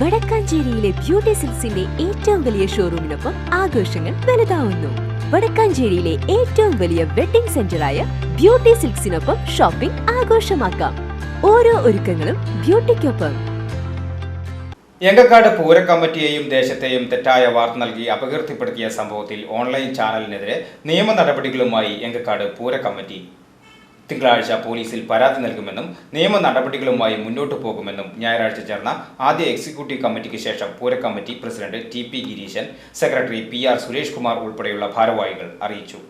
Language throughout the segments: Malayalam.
വടക്കാഞ്ചേരിയിലെ ബ്യൂട്ടി സിൽസിന്റെ ഏറ്റവും വലിയ ഷോറൂമിനൊപ്പം ആഘോഷങ്ങൾ വലുതാവുന്നു. വടക്കാഞ്ചേരിയിലെ ഏറ്റവും വലിയ വെഡിംഗ് സെന്ററായ ബ്യൂട്ടി സിൽക്സിനൊപ്പം ഷോപ്പിംഗ് ആഘോഷമാക്കാം. ഓരോ ഒരുക്കങ്ങളും ബ്യൂട്ടിക്കൊപ്പം. എങ്കക്കാട് പൂര കമ്മിറ്റിയെയും ദേശത്തെയും തെറ്റായ വാർത്ത നൽകി അപകീർത്തിപ്പെടുത്തിയ സംഭവത്തിൽ ഓൺലൈൻ ചാനലിനെതിരെ നിയമ നടപടികളുമായി എങ്കക്കാട് പൂര കമ്മിറ്റി തിങ്കളാഴ്ച പോലീസിൽ പരാതി നൽകുമെന്നും നിയമ നടപടികളുമായി മുന്നോട്ടു പോകുമെന്നും ഞായറാഴ്ച ചേർന്ന ആദ്യ എക്സിക്യൂട്ടീവ് കമ്മിറ്റിക്ക് ശേഷം പൂര committee president T P Gireeshan secretary P R Suresh Kumar ഉൾപ്പെടെയുള്ള ഭാരവാഹികൾ അറിയിച്ചു.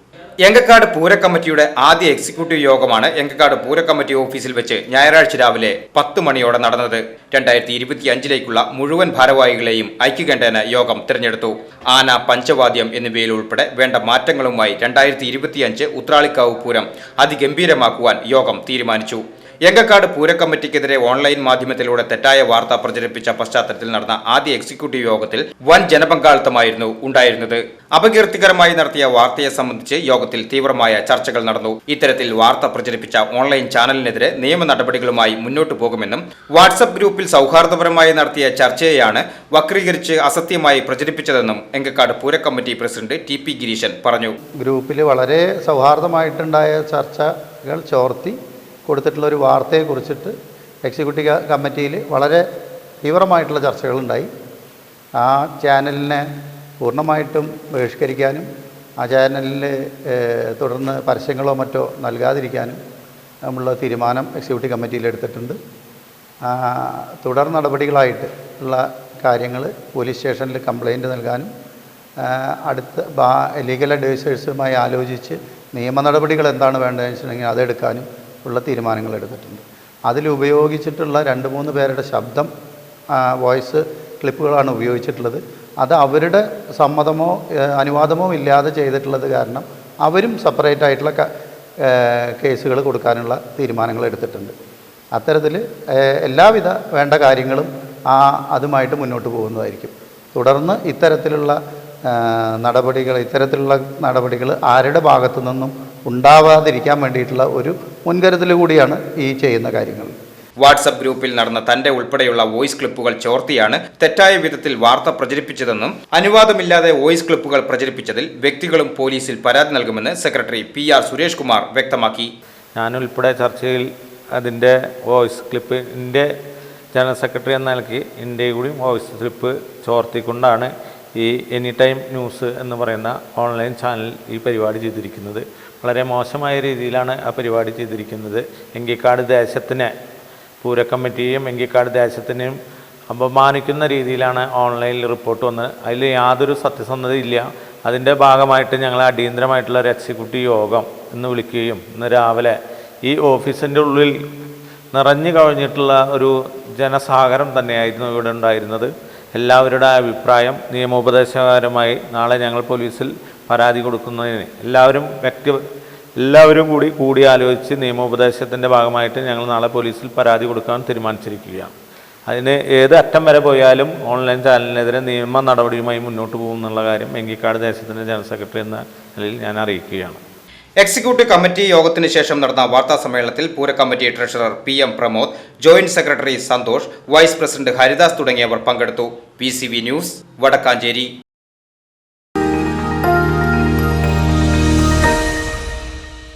എങ്കക്കാട് പൂരക്കമ്മിറ്റിയുടെ ആദ്യ എക്സിക്യൂട്ടീവ് യോഗമാണ് എങ്കക്കാട് പൂരക്കമ്മിറ്റി ഓഫീസിൽ വെച്ച് ഞായറാഴ്ച രാവിലെ പത്ത് മണിയോടെ നടന്നത്. രണ്ടായിരത്തി ഇരുപത്തി അഞ്ചിലേക്കുള്ള മുഴുവൻ ഭാരവാഹികളെയും ഐക്യകണ്ഠേന യോഗം തിരഞ്ഞെടുത്തു. ആന പഞ്ചവാദ്യം എന്നിവയിൽ ഉൾപ്പെടെ വേണ്ട മാറ്റങ്ങളുമായി രണ്ടായിരത്തി ഇരുപത്തിയഞ്ച് ഉത്രാളിക്കാവ് പൂരം അതിഗംഭീരമാക്കുവാൻ യോഗം തീരുമാനിച്ചു. എങ്കക്കാട് പൂരക്കമ്മിറ്റിക്കെതിരെ ഓൺലൈൻ മാധ്യമത്തിലൂടെ തെറ്റായ വാർത്ത പ്രചരിപ്പിച്ച പശ്ചാത്തലത്തിൽ നടന്ന ആദ്യ എക്സിക്യൂട്ടീവ് യോഗത്തിൽ വൻ ജനപങ്കാളിത്തമായിരുന്നു ഉണ്ടായിരുന്നത്. അപകീർത്തികരമായി നടത്തിയ വാർത്തയെ സംബന്ധിച്ച് യോഗത്തിൽ തീവ്രമായ ചർച്ചകൾ നടന്നു. ഇത്തരത്തിൽ വാർത്ത പ്രചരിപ്പിച്ച ഓൺലൈൻ ചാനലിനെതിരെ നിയമ നടപടികളുമായി മുന്നോട്ടു പോകുമെന്നും വാട്സപ്പ് ഗ്രൂപ്പിൽ സൗഹാർദ്ദപരമായി നടത്തിയ ചർച്ചയെയാണ് വക്രീകരിച്ച് അസത്യമായി പ്രചരിപ്പിച്ചതെന്നും എങ്കക്കാട് പൂരക്കമ്മിറ്റി പ്രസിഡന്റ് ടി പി ഗിരീശൻ പറഞ്ഞു. ഗ്രൂപ്പിൽ വളരെ സൗഹാർദ്ദമായിട്ടുണ്ടായ ചർച്ചകൾ ചോർത്തി കൊടുത്തിട്ടുള്ള ഒരു വാർത്തയെ കുറിച്ചിട്ട് എക്സിക്യൂട്ടീവ് കമ്മിറ്റിയിൽ വളരെ തീവ്രമായിട്ടുള്ള ചർച്ചകളുണ്ടായി. ആ ചാനലിനെ പൂർണമായിട്ടും ബഹിഷ്കരിക്കാനും ആ ചാനലിൽ തുടർന്ന് പരസ്യങ്ങളോ മറ്റോ നൽകാതിരിക്കാനും നമ്മളുടെ തീരുമാനം എക്സിക്യൂട്ടീവ് കമ്മിറ്റിയിൽ എടുത്തിട്ടുണ്ട്. തുടർ നടപടികളായിട്ട് ഉള്ള കാര്യങ്ങൾ പോലീസ് സ്റ്റേഷനിൽ കംപ്ലൈന്റ് നൽകാനും അടുത്ത ലീഗൽ അഡ്വൈസേഴ്സുമായി ആലോചിച്ച് നിയമ നടപടികൾ എന്താണ് വേണ്ടതെന്ന് വെച്ചിട്ടുണ്ടെങ്കിൽ അതെടുക്കാനും ഉള്ള തീരുമാനങ്ങൾ എടുത്തിട്ടുണ്ട്. അതിലുപയോഗിച്ചിട്ടുള്ള രണ്ട് മൂന്ന് പേരുടെ ശബ്ദം വോയിസ് ക്ലിപ്പുകളാണ് ഉപയോഗിച്ചിട്ടുള്ളത്. അത് അവരുടെ സമ്മതമോ അനുവാദമോ ഇല്ലാതെ ചെയ്തിട്ടുള്ളത് കാരണം അവരും സെപ്പറേറ്റ് ആയിട്ടുള്ള കേസുകൾ കൊടുക്കാനുള്ള തീരുമാനങ്ങൾ എടുത്തിട്ടുണ്ട്. അത്തരത്തിൽ എല്ലാവിധ വേണ്ട കാര്യങ്ങളും ആ അതുമായിട്ട് മുന്നോട്ട് പോകുന്നതായിരിക്കും. തുടർന്ന് ഇത്തരത്തിലുള്ള നടപടികൾ ഇത്തരത്തിലുള്ള നടപടികൾ ആരുടെ ഭാഗത്തു നിന്നും ഉണ്ടാവാതിരിക്കാൻ വേണ്ടിയിട്ടുള്ള ഒരു മുൻകരുതൽ കൂടിയാണ് ഈ ചെയ്യുന്ന കാര്യങ്ങൾ. വാട്സപ്പ് ഗ്രൂപ്പിൽ നടന്ന തന്റെ ഉൾപ്പെടെയുള്ള വോയിസ് ക്ലിപ്പുകൾ ചോർത്തിയാണ് തെറ്റായ വിധത്തിൽ വാർത്ത പ്രചരിപ്പിച്ചതെന്നും അനുവാദമില്ലാതെ വോയിസ് ക്ലിപ്പുകൾ പ്രചരിപ്പിച്ചതിൽ വ്യക്തികളും പോലീസിൽ പരാതി നൽകുമെന്ന് secretary P R Suresh Kumar വ്യക്തമാക്കി. ഞാനുൾപ്പെടെ ചർച്ചയിൽ അതിന്റെ വോയിസ് ക്ലിപ്പിന്റെ ജനറൽ സെക്രട്ടറി എന്ന നിലയ്ക്ക് എന്റെ കൂടി വോയിസ് ക്ലിപ്പ് ചോർത്തിക്കൊണ്ടാണ് ഈ എനി ടൈം ന്യൂസ് എന്ന് പറയുന്ന ഓൺലൈൻ ചാനൽ ഈ പരിപാടി ചെയ്തിരിക്കുന്നത്. വളരെ മോശമായ രീതിയിലാണ് ആ പരിപാടി ചെയ്തിരിക്കുന്നത്. എങ്കിക്കാട് ദേശത്തിനെ കമ്മിറ്റിയും എങ്കിക്കാട് ദേശത്തിനെയും അപമാനിക്കുന്ന രീതിയിലാണ് ഓൺലൈനിൽ റിപ്പോർട്ട് വന്നത്. അതിൽ യാതൊരു സത്യസന്ധതയില്ല അതിന്റെ ഭാഗമായിട്ട് ഞങ്ങൾ അടിയന്തരമായിട്ടുള്ള ഒരു എക്സിക്യൂട്ടീവ് യോഗം എന്ന് വിളിക്കുകയും ഇന്ന് രാവിലെ ഈ ഓഫീസിന്റെ ഉള്ളിൽ നിറഞ്ഞു കഴിഞ്ഞിട്ടുള്ള ഒരു ജനസാഗരം തന്നെയായിരുന്നു ഇവിടെ ഉണ്ടായിരുന്നത്. എല്ലാവരുടെ അഭിപ്രായം നിയമോപദേശകരമായി നാളെ ഞങ്ങൾ പോലീസിൽ പരാതി കൊടുക്കുന്നതിന് എല്ലാവരും വ്യക്തി എല്ലാവരും കൂടി കൂടി ആലോചിച്ച് നിയമോപദേശത്തിന്റെ ഭാഗമായിട്ട് ഞങ്ങൾ നാളെ പോലീസിൽ പരാതി കൊടുക്കാൻ തീരുമാനിച്ചിരിക്കുകയാണ്. അതിന് ഏത് അറ്റം വരെ പോയാലും ഓൺലൈൻ ചാനലിനെതിരെ നിയമ നടപടിയുമായി മുന്നോട്ട് പോകും എന്നുള്ള കാര്യം എങ്കിക്കാട് ദേശത്തിന്റെ ജനറൽ സെക്രട്ടറി എന്ന നിലയിൽ ഞാൻ അറിയിക്കുകയാണ്. എക്സിക്യൂട്ടീവ് കമ്മിറ്റി യോഗത്തിന് ശേഷം നടന്ന വാർത്താ സമ്മേളനത്തിൽ പൂര committee treasurer P M Pramod joint secretary Santhosh vice president Haridas തുടങ്ങിയവർ പങ്കെടുത്തു. P news Vadakkanchery.